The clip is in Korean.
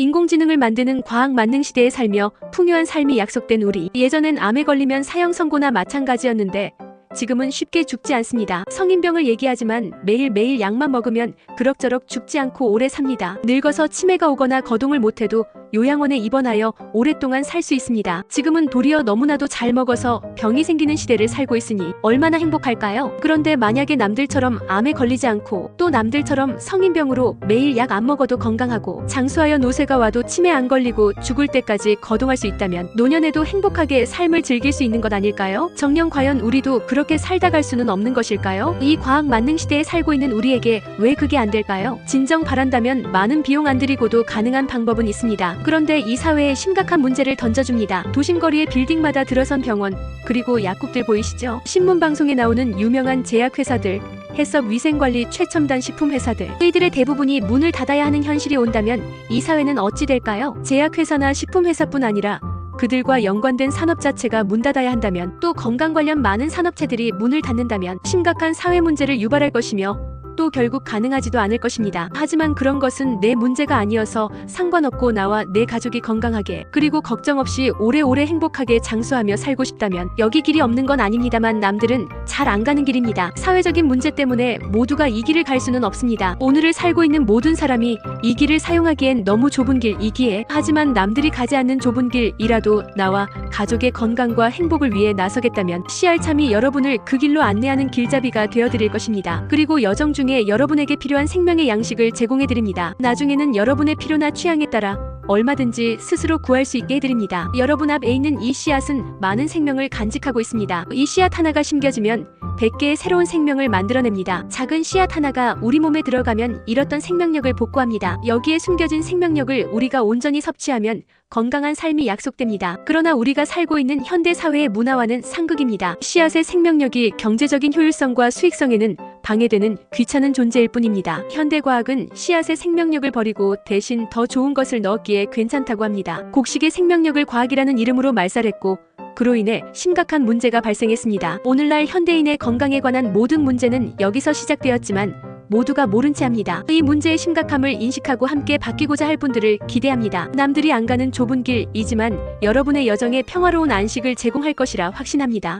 인공지능을 만드는 과학 만능 시대에 살며 풍요한 삶이 약속된 우리. 예전엔 암에 걸리면 사형 선고나 마찬가지였는데 지금은 쉽게 죽지 않습니다. 성인병을 얘기하지만 매일매일 약만 먹으면 그럭저럭 죽지 않고 오래 삽니다. 늙어서 치매가 오거나 거동을 못해도 요양원에 입원하여 오랫동안 살 수 있습니다. 지금은 도리어 너무나도 잘 먹어서 병이 생기는 시대를 살고 있으니 얼마나 행복할까요? 그런데 만약에 남들처럼 암에 걸리지 않고 또 남들처럼 성인병으로 매일 약 안 먹어도 건강하고 장수하여 노쇠가 와도 치매 안 걸리고 죽을 때까지 거동할 수 있다면 노년에도 행복하게 삶을 즐길 수 있는 것 아닐까요? 정녕 과연 우리도 그렇게 살다 갈 수는 없는 것일까요? 이 과학 만능 시대에 살고 있는 우리에게 왜 그게 안 될까요? 진정 바란다면 많은 비용 안 들이고도 가능한 방법은 있습니다. 그런데 이 사회에 심각한 문제를 던져줍니다. 도심거리의 빌딩마다 들어선 병원, 그리고 약국들 보이시죠? 신문 방송에 나오는 유명한 제약회사들, 해썹 위생관리 최첨단 식품 회사들 이들의 대부분이 문을 닫아야 하는 현실이 온다면 이 사회는 어찌 될까요? 제약회사나 식품회사뿐 아니라 그들과 연관된 산업 자체가 문 닫아야 한다면 또 건강 관련 많은 산업체들이 문을 닫는다면 심각한 사회 문제를 유발할 것이며 또 결국 가능하지도 않을 것입니다. 하지만 그런 것은 내 문제가 아니어서 상관없고 나와 내 가족이 건강하게 그리고 걱정 없이 오래오래 행복하게 장수하며 살고 싶다면 여기 길이 없는 건 아닙니다만 남들은 잘 안 가는 길입니다. 사회적인 문제 때문에 모두가 이 길을 갈 수는 없습니다. 오늘을 살고 있는 모든 사람이 이 길을 사용하기엔 너무 좁은 길이기에 하지만 남들이 가지 않는 좁은 길이라도 나와 가족의 건강과 행복을 위해 나서겠다면 씨알참이 여러분을 그 길로 안내하는 길잡이가 되어드릴 것입니다. 그리고 여정 중에 여러분에게 필요한 생명의 양식을 제공해드립니다. 나중에는 여러분의 필요나 취향에 따라 얼마든지 스스로 구할 수 있게 해드립니다. 여러분 앞에 있는 이 씨앗은 많은 생명을 간직하고 있습니다. 이 씨앗 하나가 심겨지면 100개의 새로운 생명을 만들어냅니다. 작은 씨앗 하나가 우리 몸에 들어가면 잃었던 생명력을 복구합니다. 여기에 숨겨진 생명력을 우리가 온전히 섭취하면 건강한 삶이 약속됩니다. 그러나 우리가 살고 있는 현대 사회의 문화와는 상극입니다. 씨앗의 생명력이 경제적인 효율성과 수익성에는 방해되는 귀찮은 존재일 뿐입니다. 현대 과학은 씨앗의 생명력을 버리고 대신 더 좋은 것을 넣었기에 괜찮다고 합니다. 곡식의 생명력을 과학이라는 이름으로 말살했고 그로 인해 심각한 문제가 발생했습니다. 오늘날 현대인의 건강에 관한 모든 문제는 여기서 시작되었지만 모두가 모른 채 합니다. 이 문제의 심각함을 인식하고 함께 바뀌고자 할 분들을 기대합니다. 남들이 안 가는 좁은 길이지만 여러분의 여정에 평화로운 안식을 제공할 것이라 확신합니다.